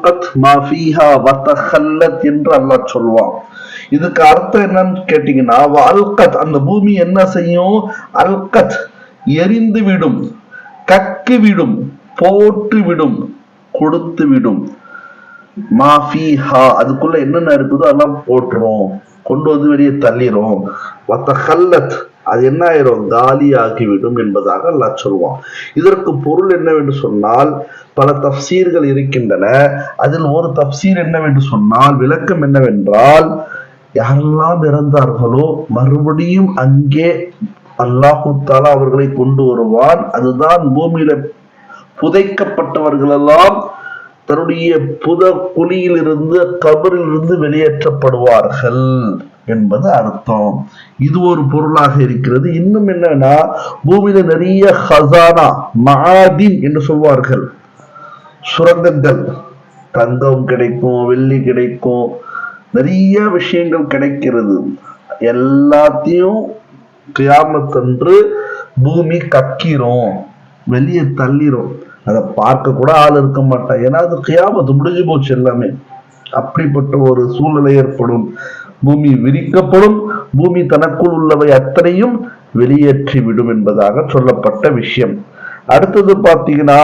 அல்கத் மாஃபீஹா வத்தஹல்லத் என்று அல்லாஹ் சொல்வான். இதுக்கு அர்த்தம் என்னன்னு கேட்டீங்கன்னா அல்கத் அந்த பூமி என்ன செய்யும்? அல்கத் எரிந்து விடும் கக்கி விடும் போட்டு விடும் கொடுத்து விடும் மாஃபீஹா அதுக்குள்ள என்னென்ன இருக்குதோ அதெல்லாம் போட்டுரும். கொண்டு வந்து வெளியே தள்ளிரும். வத்தஹல்லத் அது என்ன ஆயிரும் காலியாகிவிடும் என்பதாக அல்லாஹ் சொல்வான் இதற்கு பொருள் என்னவென்று சொன்னால் பல தப்சீர்கள் இருக்கின்றன. அதில் ஒரு தப்சீர் என்னவென்று சொன்னால் விளக்கம் என்னவென்றால் யாரெல்லாம் இறந்தார்களோ மறுபடியும் அங்கே அல்லாஹு தாலா அவர்களை கொண்டு வருவான். அதுதான் பூமியில புதைக்கப்பட்டவர்களெல்லாம் தன்னுடைய புத குழியிலிருந்து கபரிலிருந்து வெளியேற்றப்படுவார்கள் என்பது அர்த்தம். இது ஒரு பொருளாக இருக்கிறது. இன்னும் என்னன்னா பூமியில நிறைய ஹசானா மாதின் என்று சொல்வார்கள். சுரங்கங்கள் தங்கம் கிடைக்கும் வெள்ளி கிடைக்கும் நிறைய விஷயங்கள் கிடைக்கிறது. எல்லாத்தையும் கியாமத்தன்று பூமி கக்கிரும் வெளியே தள்ளிரும். அதை பார்க்க கூட ஆள் இருக்க மாட்டான். ஏன்னா அது கியாமத்து முடிஞ்சு போச்சு எல்லாமே. அப்படிப்பட்ட ஒரு சூழ்நிலை ஏற்படும். பூமி விரிக்கப்படும். பூமி தனக்குள் உள்ளவை அத்தனையும் வெளியேற்றி விடும் என்பதாக சொல்லப்பட்ட விஷயம். அடுத்தது பார்த்தீங்கன்னா